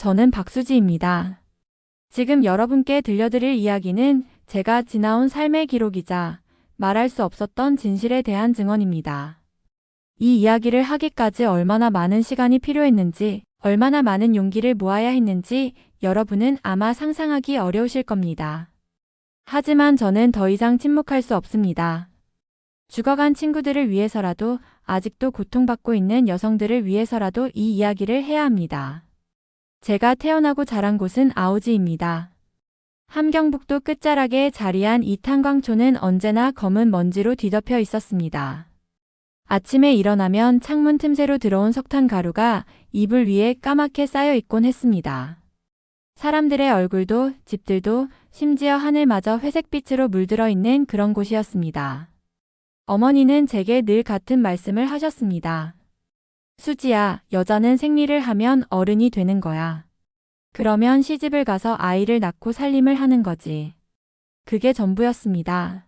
저는 박수지입니다. 지금 여러분께 들려드릴 이야기는 제가 지나온 삶의 기록이자 말할 수 없었던 진실에 대한 증언입니다. 이 이야기를 하기까지 얼마나 많은 시간이 필요했는지, 얼마나 많은 용기를 모아야 했는지 여러분은 아마 상상하기 어려우실 겁니다. 하지만 저는 더 이상 침묵할 수 없습니다. 죽어간 친구들을 위해서라도 아직도 고통받고 있는 여성들을 위해서라도 이 이야기를 해야 합니다. 제가 태어나고 자란 곳은 아우지입니다. 함경북도 끝자락에 자리한 이 탄광초는 언제나 검은 먼지로 뒤덮여 있었습니다. 아침에 일어나면 창문 틈새로 들어온 석탄 가루가 이불 위에 까맣게 쌓여 있곤 했습니다. 사람들의 얼굴도 집들도 심지어 하늘마저 회색빛으로 물들어 있는 그런 곳이었습니다. 어머니는 제게 늘 같은 말씀을 하셨습니다. 수지야, 여자는 생리를 하면 어른이 되는 거야. 그러면 시집을 가서 아이를 낳고 살림을 하는 거지. 그게 전부였습니다.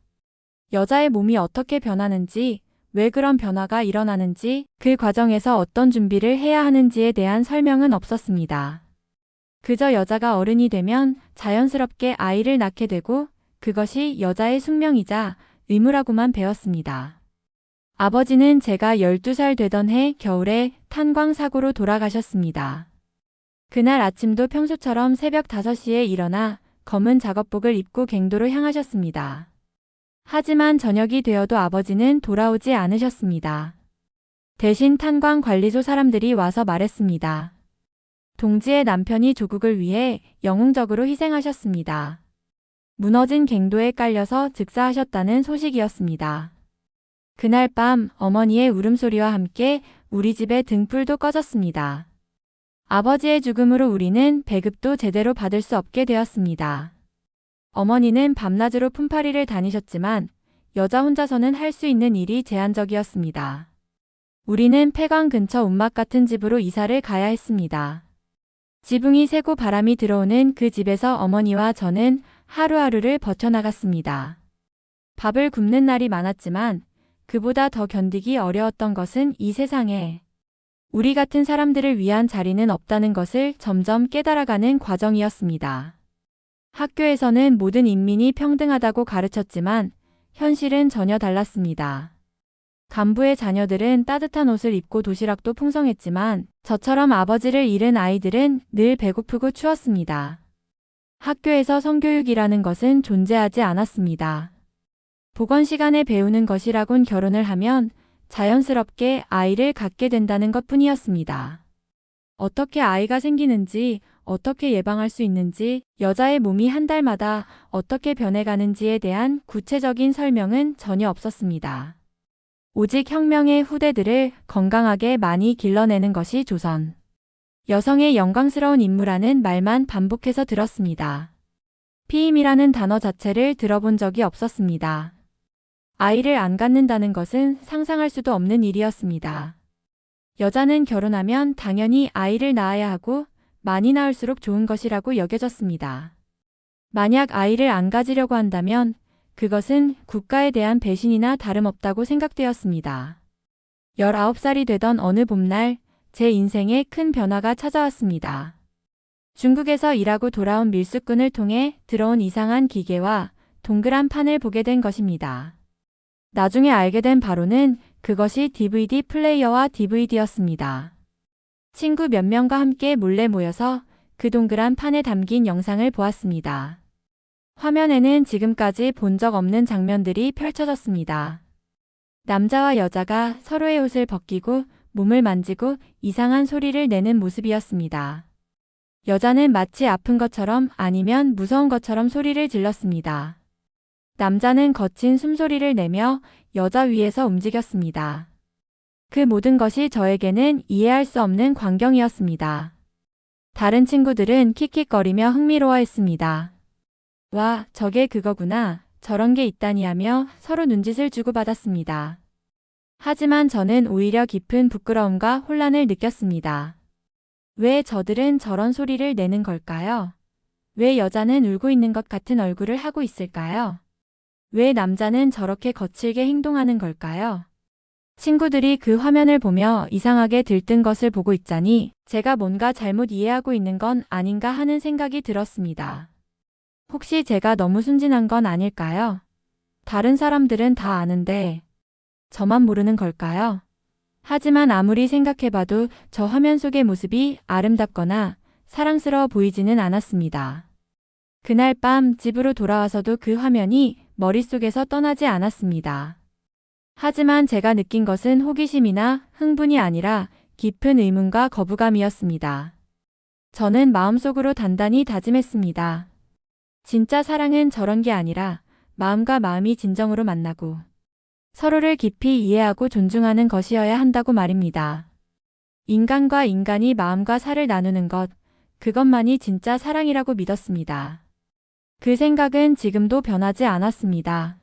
여자의 몸이 어떻게 변하는지, 왜 그런 변화가 일어나는지, 그 과정에서 어떤 준비를 해야 하는지에 대한 설명은 없었습니다. 그저 여자가 어른이 되면 자연스럽게 아이를 낳게 되고 그것이 여자의 숙명이자 의무라고만 배웠습니다. 아버지는 제가 12살 되던 해 겨울에 탄광사고로 돌아가셨습니다. 그날 아침도 평소처럼 새벽 5시에 일어나 검은 작업복을 입고 갱도로 향하셨습니다. 하지만 저녁이 되어도 아버지는 돌아오지 않으셨습니다. 대신 탄광 관리소 사람들이 와서 말했습니다. 동지의 남편이 조국을 위해 영웅적으로 희생하셨습니다. 무너진 갱도에 깔려서 즉사하셨다는 소식이었습니다. 그날 밤 어머니의 울음소리와 함께 우리 집의 등불도 꺼졌습니다. 아버지의 죽음으로 우리는 배급도 제대로 받을 수 없게 되었습니다. 어머니는 밤낮으로 품팔이를 다니셨지만 여자 혼자서는 할 수 있는 일이 제한적이었습니다. 우리는 폐광 근처 움막 같은 집으로 이사를 가야 했습니다. 지붕이 새고 바람이 들어오는 그 집에서 어머니와 저는 하루하루를 버텨나갔습니다. 밥을 굽는 날이 많았지만 그보다 더 견디기 어려웠던 것은 이 세상에 우리 같은 사람들을 위한 자리는 없다는 것을 점점 깨달아가는 과정이었습니다. 학교에서는 모든 인민이 평등하다고 가르쳤지만 현실은 전혀 달랐습니다. 간부의 자녀들은 따뜻한 옷을 입고 도시락도 풍성했지만 저처럼 아버지를 잃은 아이들은 늘 배고프고 추웠습니다. 학교에서 성교육이라는 것은 존재하지 않았습니다. 보건 시간에 배우는 것이라곤 결혼을 하면 자연스럽게 아이를 갖게 된다는 것 뿐이었습니다. 어떻게 아이가 생기는지, 어떻게 예방할 수 있는지, 여자의 몸이 한 달마다 어떻게 변해가는지에 대한 구체적인 설명은 전혀 없었습니다. 오직 혁명의 후대들을 건강하게 많이 길러내는 것이 조선. 여성의 영광스러운 임무라는 말만 반복해서 들었습니다. 피임이라는 단어 자체를 들어본 적이 없었습니다. 아이를 안 갖는다는 것은 상상할 수도 없는 일이었습니다. 여자는 결혼하면 당연히 아이를 낳아야 하고 많이 낳을수록 좋은 것이라고 여겨졌습니다. 만약 아이를 안 가지려고 한다면 그것은 국가에 대한 배신이나 다름없다고 생각되었습니다. 19살이 되던 어느 봄날 제 인생에 큰 변화가 찾아왔습니다. 중국에서 일하고 돌아온 밀수꾼을 통해 들어온 이상한 기계와 동그란 판을 보게 된 것입니다. 나중에 알게 된 바로는 그것이 DVD 플레이어와 DVD였습니다. 친구 몇 명과 함께 몰래 모여서 그 동그란 판에 담긴 영상을 보았습니다. 화면에는 지금까지 본 적 없는 장면들이 펼쳐졌습니다. 남자와 여자가 서로의 옷을 벗기고 몸을 만지고 이상한 소리를 내는 모습이었습니다. 여자는 마치 아픈 것처럼 아니면 무서운 것처럼 소리를 질렀습니다. 남자는 거친 숨소리를 내며 여자 위에서 움직였습니다. 그 모든 것이 저에게는 이해할 수 없는 광경이었습니다. 다른 친구들은 킥킥거리며 흥미로워했습니다. 와, 저게 그거구나. 저런 게 있다니 하며 서로 눈짓을 주고받았습니다. 하지만 저는 오히려 깊은 부끄러움과 혼란을 느꼈습니다. 왜 저들은 저런 소리를 내는 걸까요? 왜 여자는 울고 있는 것 같은 얼굴을 하고 있을까요? 왜 남자는 저렇게 거칠게 행동하는 걸까요? 친구들이 그 화면을 보며 이상하게 들뜬 것을 보고 있자니 제가 뭔가 잘못 이해하고 있는 건 아닌가 하는 생각이 들었습니다. 혹시 제가 너무 순진한 건 아닐까요? 다른 사람들은 다 아는데 저만 모르는 걸까요? 하지만 아무리 생각해봐도 저 화면 속의 모습이 아름답거나 사랑스러워 보이지는 않았습니다. 그날 밤 집으로 돌아와서도 그 화면이 머릿속에서 떠나지 않았습니다. 하지만 제가 느낀 것은 호기심이나 흥분이 아니라 깊은 의문과 거부감이었습니다. 저는 마음속으로 단단히 다짐했습니다. 진짜 사랑은 저런 게 아니라 마음과 마음이 진정으로 만나고 서로를 깊이 이해하고 존중하는 것이어야 한다고 말입니다. 인간과 인간이 마음과 살을 나누는 것, 그것만이 진짜 사랑이라고 믿었습니다. 그 생각은 지금도 변하지 않았습니다.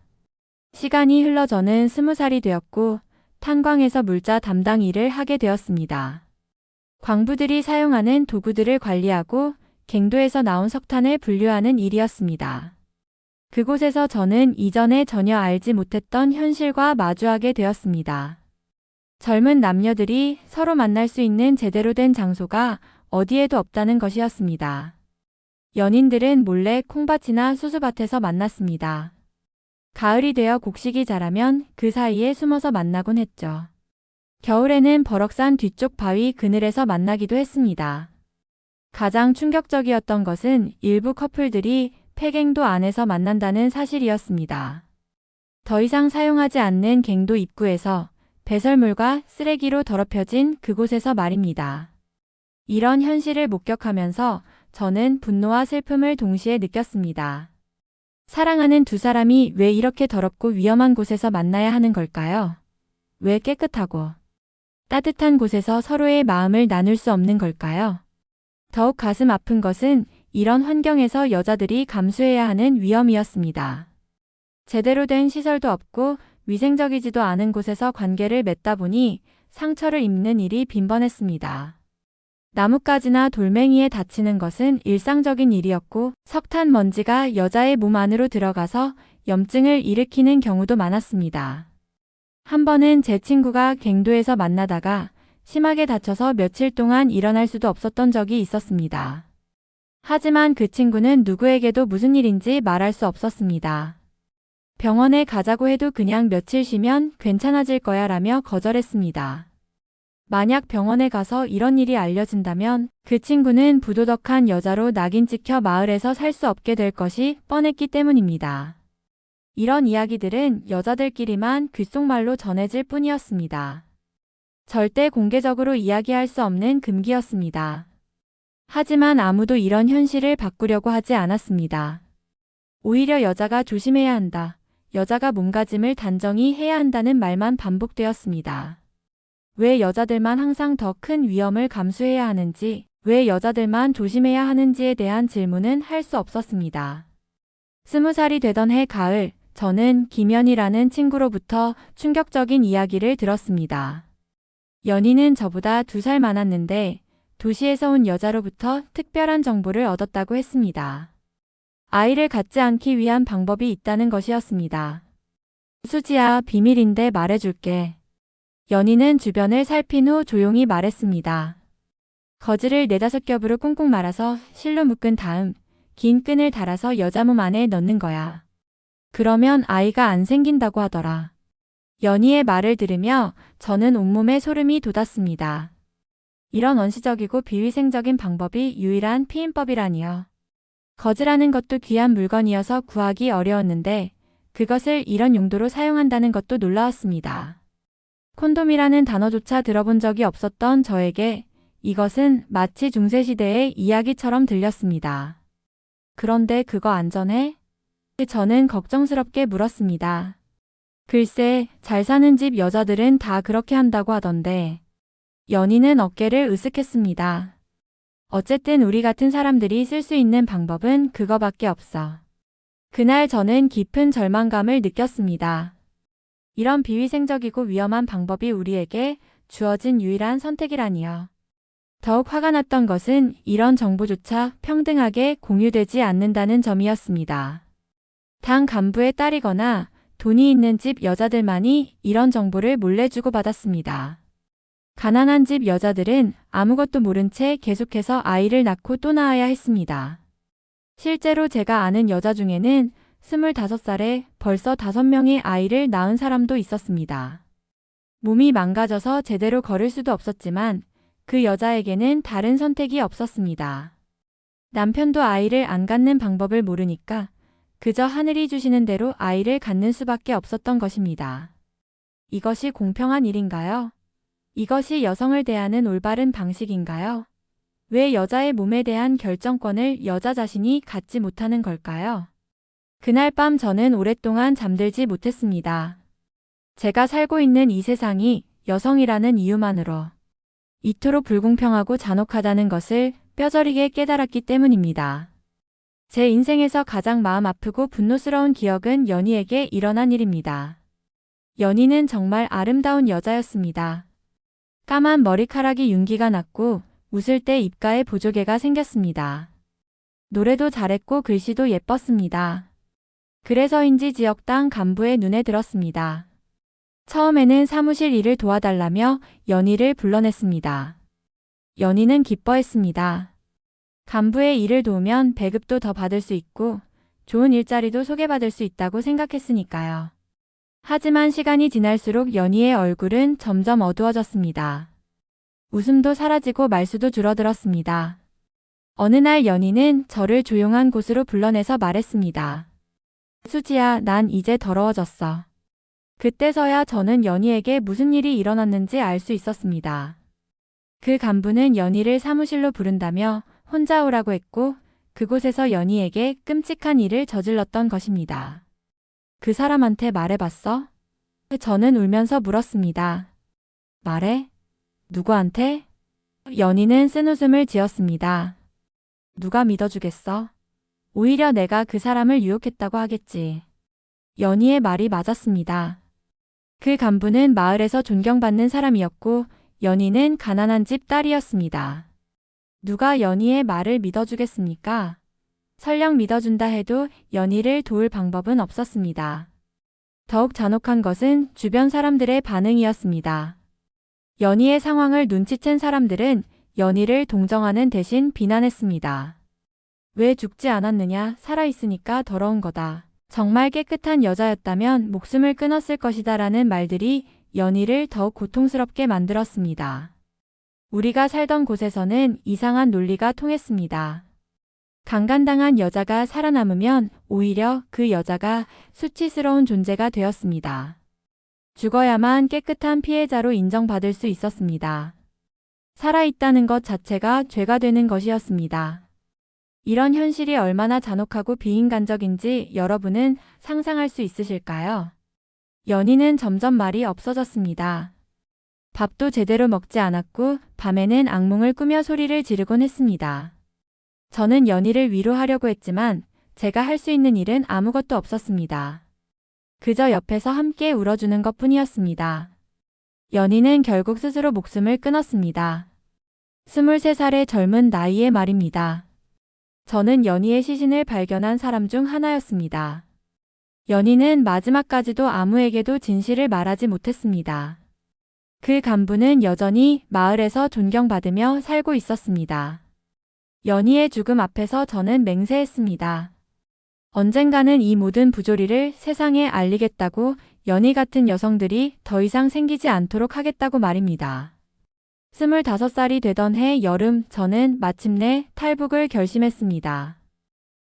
시간이 흘러 저는 스무 살이 되었고 탄광에서 물자 담당 일을 하게 되었습니다. 광부들이 사용하는 도구들을 관리하고 갱도에서 나온 석탄을 분류하는 일이었습니다. 그곳에서 저는 이전에 전혀 알지 못했던 현실과 마주하게 되었습니다. 젊은 남녀들이 서로 만날 수 있는 제대로 된 장소가 어디에도 없다는 것이었습니다. 연인들은 몰래 콩밭이나 수수밭에서 만났습니다. 가을이 되어 곡식이 자라면 그 사이에 숨어서 만나곤 했죠. 겨울에는 버럭산 뒤쪽 바위 그늘에서 만나기도 했습니다. 가장 충격적이었던 것은 일부 커플들이 폐갱도 안에서 만난다는 사실이었습니다. 더 이상 사용하지 않는 갱도 입구에서 배설물과 쓰레기로 더럽혀진 그곳에서 말입니다. 이런 현실을 목격하면서 저는 분노와 슬픔을 동시에 느꼈습니다. 사랑하는 두 사람이 왜 이렇게 더럽고 위험한 곳에서 만나야 하는 걸까요? 왜 깨끗하고 따뜻한 곳에서 서로의 마음을 나눌 수 없는 걸까요? 더욱 가슴 아픈 것은 이런 환경에서 여자들이 감수해야 하는 위험이었습니다. 제대로 된 시설도 없고 위생적이지도 않은 곳에서 관계를 맺다 보니 상처를 입는 일이 빈번했습니다. 나뭇가지나 돌멩이에 다치는 것은 일상적인 일이었고 석탄 먼지가 여자의 몸 안으로 들어가서 염증을 일으키는 경우도 많았습니다. 한 번은 제 친구가 갱도에서 만나다가 심하게 다쳐서 며칠 동안 일어날 수도 없었던 적이 있었습니다. 하지만 그 친구는 누구에게도 무슨 일인지 말할 수 없었습니다. 병원에 가자고 해도 그냥 며칠 쉬면 괜찮아질 거야 라며 거절했습니다. 만약 병원에 가서 이런 일이 알려진다면 그 친구는 부도덕한 여자로 낙인 찍혀 마을에서 살 수 없게 될 것이 뻔했기 때문입니다. 이런 이야기들은 여자들끼리만 귓속말로 전해질 뿐이었습니다. 절대 공개적으로 이야기할 수 없는 금기였습니다. 하지만 아무도 이런 현실을 바꾸려고 하지 않았습니다. 오히려 여자가 조심해야 한다. 여자가 몸가짐을 단정히 해야 한다는 말만 반복되었습니다. 왜 여자들만 항상 더 큰 위험을 감수해야 하는지, 왜 여자들만 조심해야 하는지에 대한 질문은 할 수 없었습니다. 스무 살이 되던 해 가을, 저는 김연이라는 친구로부터 충격적인 이야기를 들었습니다. 연희는 저보다 두 살 많았는데 도시에서 온 여자로부터 특별한 정보를 얻었다고 했습니다. 아이를 갖지 않기 위한 방법이 있다는 것이었습니다. 수지야, 비밀인데 말해줄게. 연희는 주변을 살핀 후 조용히 말했습니다. 거즈를 네다섯 겹으로 꽁꽁 말아서 실로 묶은 다음 긴 끈을 달아서 여자 몸 안에 넣는 거야. 그러면 아이가 안 생긴다고 하더라. 연희의 말을 들으며 저는 온몸에 소름이 돋았습니다. 이런 원시적이고 비위생적인 방법이 유일한 피임법이라니요. 거즈라는 것도 귀한 물건이어서 구하기 어려웠는데 그것을 이런 용도로 사용한다는 것도 놀라웠습니다. 콘돔이라는 단어조차 들어본 적이 없었던 저에게 이것은 마치 중세시대의 이야기처럼 들렸습니다. 그런데 그거 안전해? 저는 걱정스럽게 물었습니다. 글쎄, 잘 사는 집 여자들은 다 그렇게 한다고 하던데. 연희는 어깨를 으쓱했습니다. 어쨌든 우리 같은 사람들이 쓸 수 있는 방법은 그거밖에 없어. 그날 저는 깊은 절망감을 느꼈습니다. 이런 비위생적이고 위험한 방법이 우리에게 주어진 유일한 선택이라니요. 더욱 화가 났던 것은 이런 정보조차 평등하게 공유되지 않는다는 점이었습니다. 당 간부의 딸이거나 돈이 있는 집 여자들만이 이런 정보를 몰래 주고받았습니다. 가난한 집 여자들은 아무것도 모른 채 계속해서 아이를 낳고 또 낳아야 했습니다. 실제로 제가 아는 여자 중에는 25살에 벌써 5명의 아이를 낳은 사람도 있었습니다. 몸이 망가져서 제대로 걸을 수도 없었지만 그 여자에게는 다른 선택이 없었습니다. 남편도 아이를 안 갖는 방법을 모르니까 그저 하늘이 주시는 대로 아이를 갖는 수밖에 없었던 것입니다. 이것이 공평한 일인가요? 이것이 여성을 대하는 올바른 방식인가요? 왜 여자의 몸에 대한 결정권을 여자 자신이 갖지 못하는 걸까요? 그날 밤 저는 오랫동안 잠들지 못했습니다. 제가 살고 있는 이 세상이 여성이라는 이유만으로 이토록 불공평하고 잔혹하다는 것을 뼈저리게 깨달았기 때문입니다. 제 인생에서 가장 마음 아프고 분노스러운 기억은 연희에게 일어난 일입니다. 연희는 정말 아름다운 여자였습니다. 까만 머리카락이 윤기가 났고 웃을 때 입가에 보조개가 생겼습니다. 노래도 잘했고 글씨도 예뻤습니다. 그래서인지 지역 당 간부의 눈에 들었습니다. 처음에는 사무실 일을 도와달라며 연희를 불러냈습니다. 연희는 기뻐했습니다. 간부의 일을 도우면 배급도 더 받을 수 있고 좋은 일자리도 소개받을 수 있다고 생각했으니까요. 하지만 시간이 지날수록 연희의 얼굴은 점점 어두워졌습니다. 웃음도 사라지고 말수도 줄어들었습니다. 어느 날 연희는 저를 조용한 곳으로 불러내서 말했습니다. 수지야, 난 이제 더러워졌어. 그때서야 저는 연희에게 무슨 일이 일어났는지 알 수 있었습니다. 그 간부는 연희를 사무실로 부른다며 혼자 오라고 했고 그곳에서 연희에게 끔찍한 일을 저질렀던 것입니다. 그 사람한테 말해봤어? 저는 울면서 물었습니다. 말해? 누구한테? 연희는 쓴 웃음을 지었습니다. 누가 믿어주겠어? 오히려 내가 그 사람을 유혹했다고 하겠지. 연희의 말이 맞았습니다. 그 간부는 마을에서 존경받는 사람이었고 연희는 가난한 집 딸이었습니다. 누가 연희의 말을 믿어주겠습니까? 설령 믿어준다 해도 연희를 도울 방법은 없었습니다. 더욱 잔혹한 것은 주변 사람들의 반응이었습니다. 연희의 상황을 눈치챈 사람들은 연희를 동정하는 대신 비난했습니다. 왜 죽지 않았느냐? 살아있으니까 더러운 거다. 정말 깨끗한 여자였다면 목숨을 끊었을 것이다 라는 말들이 연희를 더욱 고통스럽게 만들었습니다. 우리가 살던 곳에서는 이상한 논리가 통했습니다. 강간당한 여자가 살아남으면 오히려 그 여자가 수치스러운 존재가 되었습니다. 죽어야만 깨끗한 피해자로 인정받을 수 있었습니다. 살아있다는 것 자체가 죄가 되는 것이었습니다. 이런 현실이 얼마나 잔혹하고 비인간적인지 여러분은 상상할 수 있으실까요? 연희는 점점 말이 없어졌습니다. 밥도 제대로 먹지 않았고 밤에는 악몽을 꾸며 소리를 지르곤 했습니다. 저는 연희를 위로하려고 했지만 제가 할 수 있는 일은 아무것도 없었습니다. 그저 옆에서 함께 울어주는 것 뿐이었습니다. 연희는 결국 스스로 목숨을 끊었습니다. 23살의 젊은 나이의 말입니다. 저는 연희의 시신을 발견한 사람 중 하나였습니다. 연희는 마지막까지도 아무에게도 진실을 말하지 못했습니다. 그 간부는 여전히 마을에서 존경받으며 살고 있었습니다. 연희의 죽음 앞에서 저는 맹세했습니다. 언젠가는 이 모든 부조리를 세상에 알리겠다고 연희 같은 여성들이 더 이상 생기지 않도록 하겠다고 말입니다. 25살이 되던 해 여름 저는 마침내 탈북을 결심했습니다.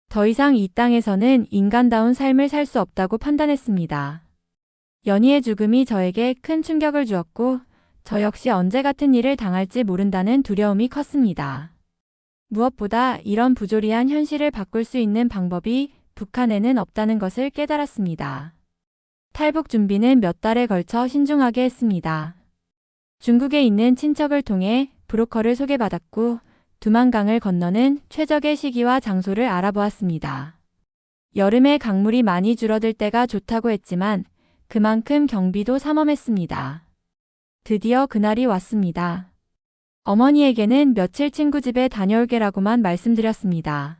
더 이상 이 땅에서는 인간다운 삶을 살 수 없다고 판단했습니다. 연희의 죽음이 저에게 큰 충격을 주었고 저 역시 언제 같은 일을 당할지 모른다는 두려움이 컸습니다. 무엇보다 이런 부조리한 현실을 바꿀 수 있는 방법이 북한에는 없다는 것을 깨달았습니다. 탈북 준비는 몇 달에 걸쳐 신중하게 했습니다. 중국에 있는 친척을 통해 브로커를 소개받았고 두만강을 건너는 최적의 시기와 장소를 알아보았습니다. 여름에 강물이 많이 줄어들 때가 좋다고 했지만 그만큼 경비도 삼엄했습니다. 드디어 그날이 왔습니다. 어머니에게는 며칠 친구 집에 다녀올게라고만 말씀드렸습니다.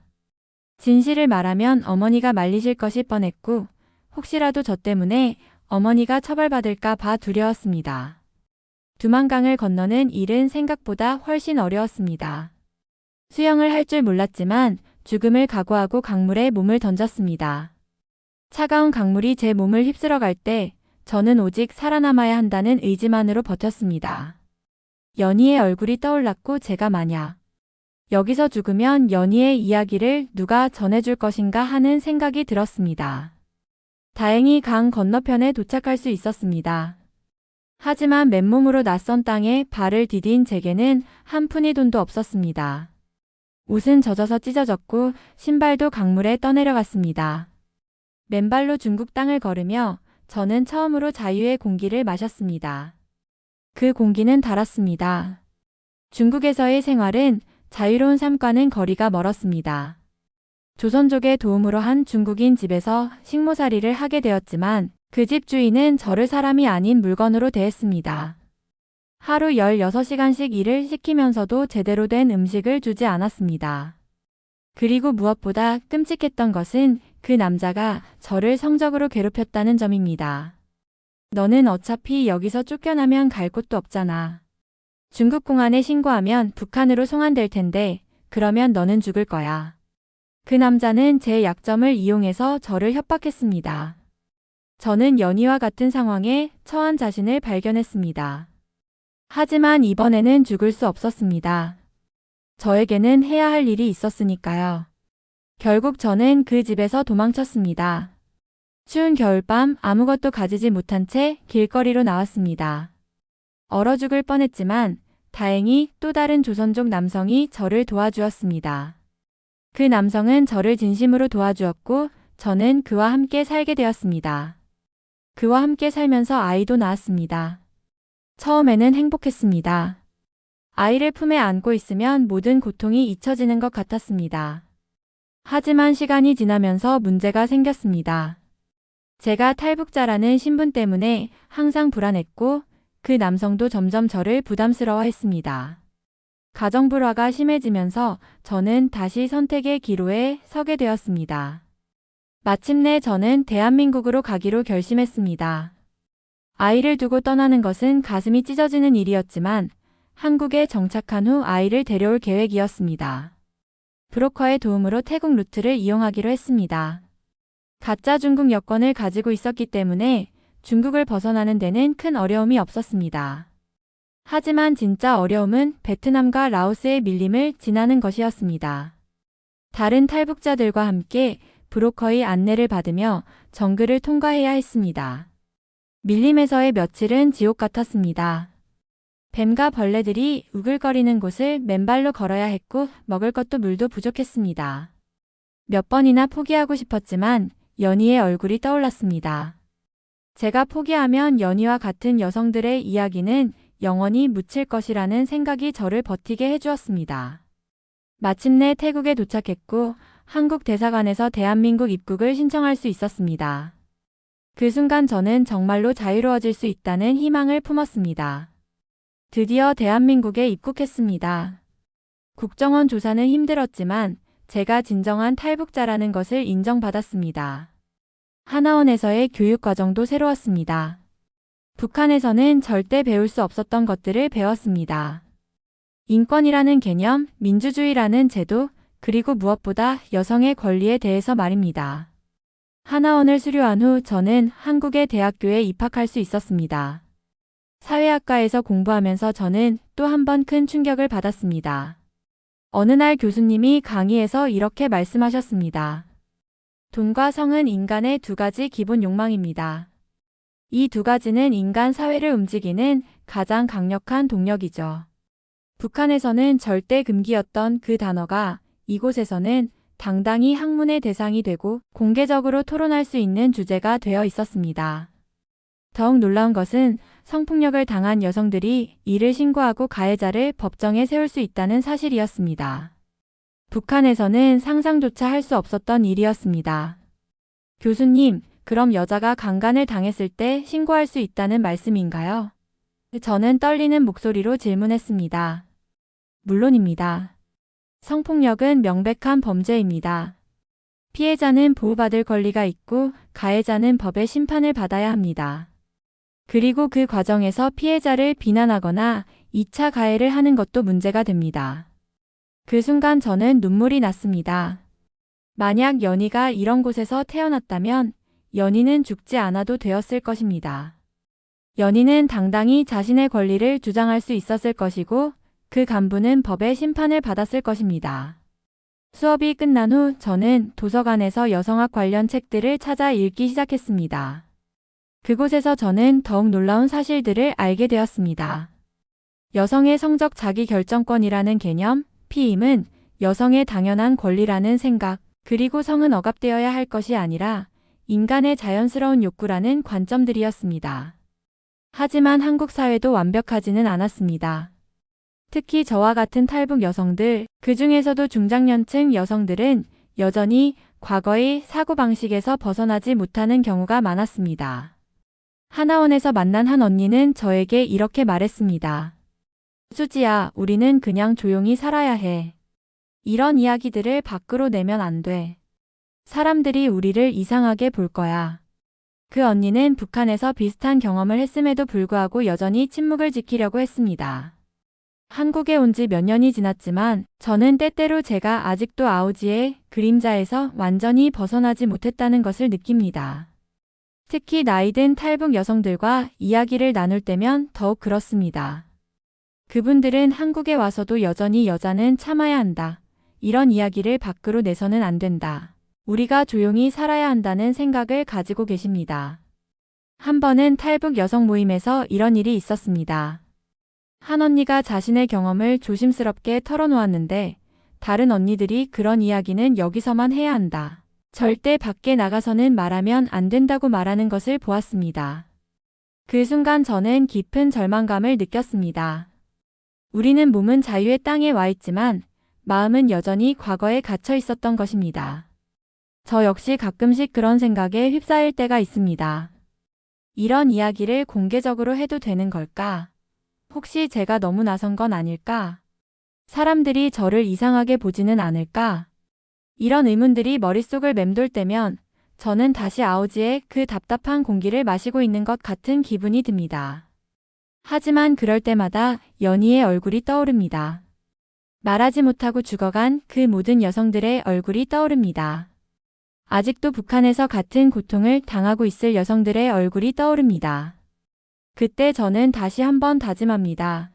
진실을 말하면 어머니가 말리실 것이 뻔했고 혹시라도 저 때문에 어머니가 처벌받을까 봐 두려웠습니다. 두만강을 건너는 일은 생각보다 훨씬 어려웠습니다. 수영을 할 줄 몰랐지만 죽음을 각오하고 강물에 몸을 던졌습니다. 차가운 강물이 제 몸을 휩쓸어 갈 때 저는 오직 살아남아야 한다는 의지만으로 버텼습니다. 연희의 얼굴이 떠올랐고 제가 만약 여기서 죽으면 연희의 이야기를 누가 전해줄 것인가 하는 생각이 들었습니다. 다행히 강 건너편에 도착할 수 있었습니다. 하지만 맨몸으로 낯선 땅에 발을 디딘 제게는 한 푼의 돈도 없었습니다. 옷은 젖어서 찢어졌고 신발도 강물에 떠내려갔습니다. 맨발로 중국 땅을 걸으며 저는 처음으로 자유의 공기를 마셨습니다. 그 공기는 달았습니다. 중국에서의 생활은 자유로운 삶과는 거리가 멀었습니다. 조선족의 도움으로 한 중국인 집에서 식모살이를 하게 되었지만 그 집 주인은 저를 사람이 아닌 물건으로 대했습니다. 하루 16시간씩 일을 시키면서도 제대로 된 음식을 주지 않았습니다. 그리고 무엇보다 끔찍했던 것은 그 남자가 저를 성적으로 괴롭혔다는 점입니다. 너는 어차피 여기서 쫓겨나면 갈 곳도 없잖아. 중국 공안에 신고하면 북한으로 송환될 텐데 그러면 너는 죽을 거야. 그 남자는 제 약점을 이용해서 저를 협박했습니다. 저는 연희와 같은 상황에 처한 자신을 발견했습니다. 하지만 이번에는 죽을 수 없었습니다. 저에게는 해야 할 일이 있었으니까요. 결국 저는 그 집에서 도망쳤습니다. 추운 겨울밤 아무것도 가지지 못한 채 길거리로 나왔습니다. 얼어 죽을 뻔했지만 다행히 또 다른 조선족 남성이 저를 도와주었습니다. 그 남성은 저를 진심으로 도와주었고 저는 그와 함께 살게 되었습니다. 그와 함께 살면서 아이도 낳았습니다. 처음에는 행복했습니다. 아이를 품에 안고 있으면 모든 고통이 잊혀지는 것 같았습니다. 하지만 시간이 지나면서 문제가 생겼습니다. 제가 탈북자라는 신분 때문에 항상 불안했고 그 남성도 점점 저를 부담스러워 했습니다. 가정 불화가 심해지면서 저는 다시 선택의 기로에 서게 되었습니다. 마침내 저는 대한민국으로 가기로 결심했습니다. 아이를 두고 떠나는 것은 가슴이 찢어지는 일이었지만 한국에 정착한 후 아이를 데려올 계획이었습니다. 브로커의 도움으로 태국 루트를 이용하기로 했습니다. 가짜 중국 여권을 가지고 있었기 때문에 중국을 벗어나는 데는 큰 어려움이 없었습니다. 하지만 진짜 어려움은 베트남과 라오스의 밀림을 지나는 것이었습니다. 다른 탈북자들과 함께 브로커의 안내를 받으며 정글을 통과해야 했습니다. 밀림에서의 며칠은 지옥 같았습니다. 뱀과 벌레들이 우글거리는 곳을 맨발로 걸어야 했고 먹을 것도 물도 부족했습니다. 몇 번이나 포기하고 싶었지만 연희의 얼굴이 떠올랐습니다. 제가 포기하면 연희와 같은 여성들의 이야기는 영원히 묻힐 것이라는 생각이 저를 버티게 해주었습니다. 마침내 태국에 도착했고 한국 대사관에서 대한민국 입국을 신청할 수 있었습니다. 그 순간 저는 정말로 자유로워질 수 있다는 희망을 품었습니다. 드디어 대한민국에 입국했습니다. 국정원 조사는 힘들었지만 제가 진정한 탈북자라는 것을 인정받았습니다. 하나원에서의 교육 과정도 새로웠습니다. 북한에서는 절대 배울 수 없었던 것들을 배웠습니다. 인권이라는 개념, 민주주의라는 제도, 그리고 무엇보다 여성의 권리에 대해서 말입니다. 하나원을 수료한 후 저는 한국의 대학교에 입학할 수 있었습니다. 사회학과에서 공부하면서 저는 또 한 번 큰 충격을 받았습니다. 어느 날 교수님이 강의에서 이렇게 말씀하셨습니다. 돈과 성은 인간의 두 가지 기본 욕망입니다. 이 두 가지는 인간 사회를 움직이는 가장 강력한 동력이죠. 북한에서는 절대 금기였던 그 단어가 이곳에서는 당당히 학문의 대상이 되고 공개적으로 토론할 수 있는 주제가 되어 있었습니다. 더욱 놀라운 것은 성폭력을 당한 여성들이 이를 신고하고 가해자를 법정에 세울 수 있다는 사실이었습니다. 북한에서는 상상조차 할 수 없었던 일이었습니다. 교수님, 그럼 여자가 강간을 당했을 때 신고할 수 있다는 말씀인가요? 저는 떨리는 목소리로 질문했습니다. 물론입니다. 성폭력은 명백한 범죄입니다. 피해자는 보호받을 권리가 있고 가해자는 법의 심판을 받아야 합니다. 그리고 그 과정에서 피해자를 비난하거나 2차 가해를 하는 것도 문제가 됩니다. 그 순간 저는 눈물이 났습니다. 만약 연희가 이런 곳에서 태어났다면 연희는 죽지 않아도 되었을 것입니다. 연희는 당당히 자신의 권리를 주장할 수 있었을 것이고 그 간부는 법의 심판을 받았을 것입니다. 수업이 끝난 후 저는 도서관에서 여성학 관련 책들을 찾아 읽기 시작했습니다. 그곳에서 저는 더욱 놀라운 사실들을 알게 되었습니다. 여성의 성적 자기결정권이라는 개념, 피임은 여성의 당연한 권리라는 생각, 그리고 성은 억압되어야 할 것이 아니라 인간의 자연스러운 욕구라는 관점들이었습니다. 하지만 한국 사회도 완벽하지는 않았습니다. 특히 저와 같은 탈북 여성들, 그 중에서도 중장년층 여성들은 여전히 과거의 사고방식에서 벗어나지 못하는 경우가 많았습니다. 하나원에서 만난 한 언니는 저에게 이렇게 말했습니다. 수지야, 우리는 그냥 조용히 살아야 해. 이런 이야기들을 밖으로 내면 안 돼. 사람들이 우리를 이상하게 볼 거야. 그 언니는 북한에서 비슷한 경험을 했음에도 불구하고 여전히 침묵을 지키려고 했습니다. 한국에 온 지 몇 년이 지났지만 저는 때때로 제가 아직도 아우지의 그림자에서 완전히 벗어나지 못했다는 것을 느낍니다. 특히 나이든 탈북 여성들과 이야기를 나눌 때면 더욱 그렇습니다. 그분들은 한국에 와서도 여전히 여자는 참아야 한다. 이런 이야기를 밖으로 내서는 안 된다. 우리가 조용히 살아야 한다는 생각을 가지고 계십니다. 한 번은 탈북 여성 모임에서 이런 일이 있었습니다. 한 언니가 자신의 경험을 조심스럽게 털어놓았는데 다른 언니들이 그런 이야기는 여기서만 해야 한다. 절대 밖에 나가서는 말하면 안 된다고 말하는 것을 보았습니다. 그 순간 저는 깊은 절망감을 느꼈습니다. 우리는 몸은 자유의 땅에 와 있지만 마음은 여전히 과거에 갇혀 있었던 것입니다. 저 역시 가끔씩 그런 생각에 휩싸일 때가 있습니다. 이런 이야기를 공개적으로 해도 되는 걸까? 혹시 제가 너무 나선 건 아닐까? 사람들이 저를 이상하게 보지는 않을까? 이런 의문들이 머릿속을 맴돌 때면 저는 다시 아우지의 그 답답한 공기를 마시고 있는 것 같은 기분이 듭니다. 하지만 그럴 때마다 연희의 얼굴이 떠오릅니다. 말하지 못하고 죽어간 그 모든 여성들의 얼굴이 떠오릅니다. 아직도 북한에서 같은 고통을 당하고 있을 여성들의 얼굴이 떠오릅니다. 그때 저는 다시 한번 다짐합니다.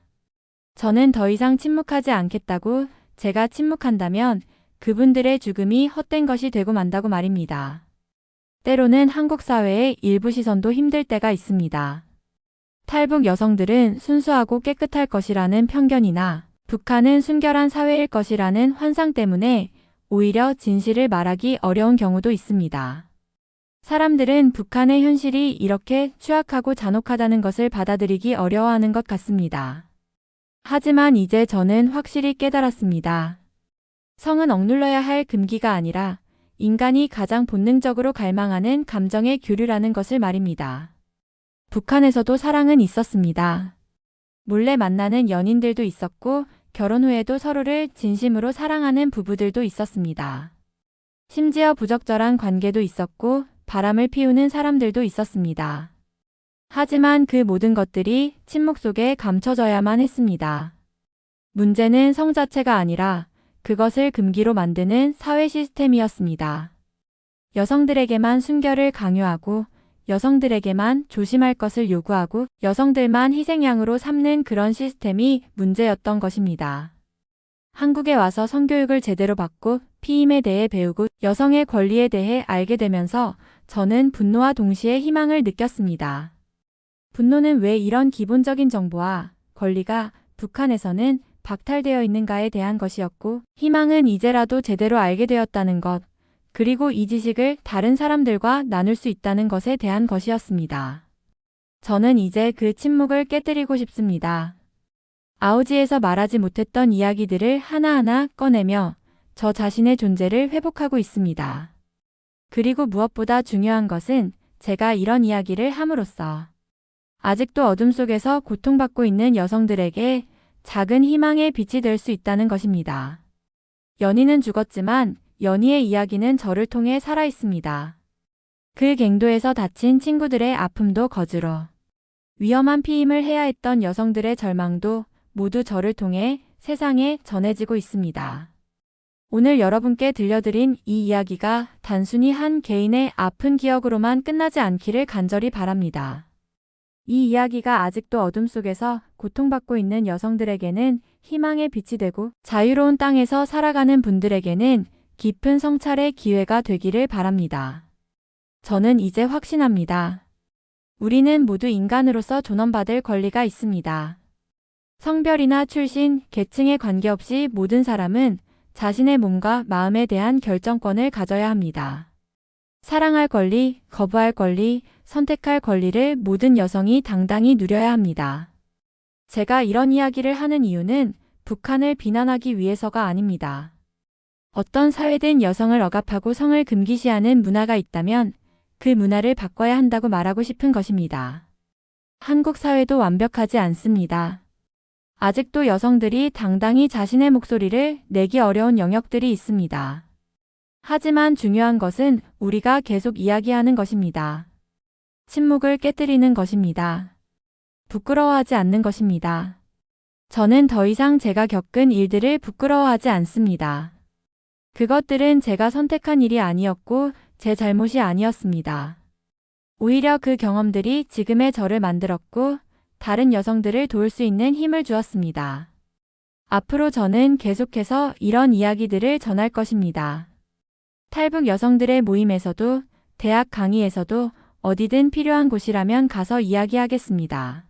저는 더 이상 침묵하지 않겠다고 제가 침묵한다면 그분들의 죽음이 헛된 것이 되고 만다고 말입니다. 때로는 한국 사회의 일부 시선도 힘들 때가 있습니다. 탈북 여성들은 순수하고 깨끗할 것이라는 편견이나 북한은 순결한 사회일 것이라는 환상 때문에 오히려 진실을 말하기 어려운 경우도 있습니다. 사람들은 북한의 현실이 이렇게 추악하고 잔혹하다는 것을 받아들이기 어려워하는 것 같습니다. 하지만 이제 저는 확실히 깨달았습니다. 성은 억눌러야 할 금기가 아니라 인간이 가장 본능적으로 갈망하는 감정의 교류라는 것을 말입니다. 북한에서도 사랑은 있었습니다. 몰래 만나는 연인들도 있었고 결혼 후에도 서로를 진심으로 사랑하는 부부들도 있었습니다. 심지어 부적절한 관계도 있었고 바람을 피우는 사람들도 있었습니다. 하지만 그 모든 것들이 침묵 속에 감춰져야만 했습니다. 문제는 성 자체가 아니라 그것을 금기로 만드는 사회 시스템이었습니다. 여성들에게만 순결을 강요하고 여성들에게만 조심할 것을 요구하고 여성들만 희생양으로 삼는 그런 시스템이 문제였던 것입니다. 한국에 와서 성교육을 제대로 받고 피임에 대해 배우고 여성의 권리에 대해 알게 되면서 저는 분노와 동시에 희망을 느꼈습니다. 분노는 왜 이런 기본적인 정보와 권리가 북한에서는 박탈되어 있는가에 대한 것이었고, 희망은 이제라도 제대로 알게 되었다는 것, 그리고 이 지식을 다른 사람들과 나눌 수 있다는 것에 대한 것이었습니다. 저는 이제 그 침묵을 깨뜨리고 싶습니다. 아우지에서 말하지 못했던 이야기들을 하나하나 꺼내며 저 자신의 존재를 회복하고 있습니다. 그리고 무엇보다 중요한 것은 제가 이런 이야기를 함으로써 아직도 어둠 속에서 고통받고 있는 여성들에게 작은 희망의 빛이 될 수 있다는 것입니다. 연희는 죽었지만 연희의 이야기는 저를 통해 살아 있습니다. 그 갱도에서 다친 친구들의 아픔도 거즈로 위험한 피임을 해야 했던 여성들의 절망도 모두 저를 통해 세상에 전해지고 있습니다. 오늘 여러분께 들려드린 이 이야기가 단순히 한 개인의 아픈 기억으로만 끝나지 않기를 간절히 바랍니다. 이 이야기가 아직도 어둠 속에서 고통받고 있는 여성들에게는 희망의 빛이 되고 자유로운 땅에서 살아가는 분들에게는 깊은 성찰의 기회가 되기를 바랍니다. 저는 이제 확신합니다. 우리는 모두 인간으로서 존엄받을 권리가 있습니다. 성별이나 출신, 계층에 관계없이 모든 사람은 자신의 몸과 마음에 대한 결정권을 가져야 합니다. 사랑할 권리, 거부할 권리, 선택할 권리를 모든 여성이 당당히 누려야 합니다. 제가 이런 이야기를 하는 이유는 북한을 비난하기 위해서가 아닙니다. 어떤 사회든 여성을 억압하고 성을 금기시하는 문화가 있다면 그 문화를 바꿔야 한다고 말하고 싶은 것입니다. 한국 사회도 완벽하지 않습니다. 아직도 여성들이 당당히 자신의 목소리를 내기 어려운 영역들이 있습니다. 하지만 중요한 것은 우리가 계속 이야기하는 것입니다. 침묵을 깨뜨리는 것입니다. 부끄러워하지 않는 것입니다. 저는 더 이상 제가 겪은 일들을 부끄러워하지 않습니다. 그것들은 제가 선택한 일이 아니었고 제 잘못이 아니었습니다. 오히려 그 경험들이 지금의 저를 만들었고 다른 여성들을 도울 수 있는 힘을 주었습니다. 앞으로 저는 계속해서 이런 이야기들을 전할 것입니다. 탈북 여성들의 모임에서도 대학 강의에서도 어디든 필요한 곳이라면 가서 이야기하겠습니다.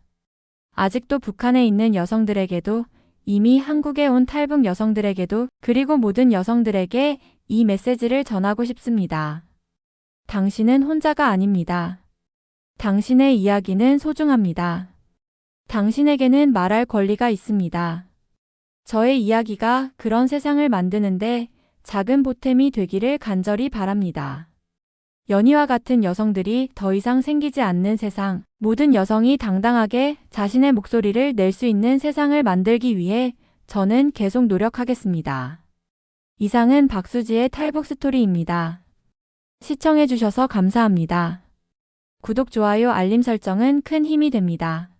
아직도 북한에 있는 여성들에게도 이미 한국에 온 탈북 여성들에게도 그리고 모든 여성들에게 이 메시지를 전하고 싶습니다. 당신은 혼자가 아닙니다. 당신의 이야기는 소중합니다. 당신에게는 말할 권리가 있습니다. 저의 이야기가 그런 세상을 만드는데 작은 보탬이 되기를 간절히 바랍니다. 연희와 같은 여성들이 더 이상 생기지 않는 세상, 모든 여성이 당당하게 자신의 목소리를 낼 수 있는 세상을 만들기 위해 저는 계속 노력하겠습니다. 이상은 박수지의 탈북 스토리입니다. 시청해주셔서 감사합니다. 구독, 좋아요, 알림 설정은 큰 힘이 됩니다.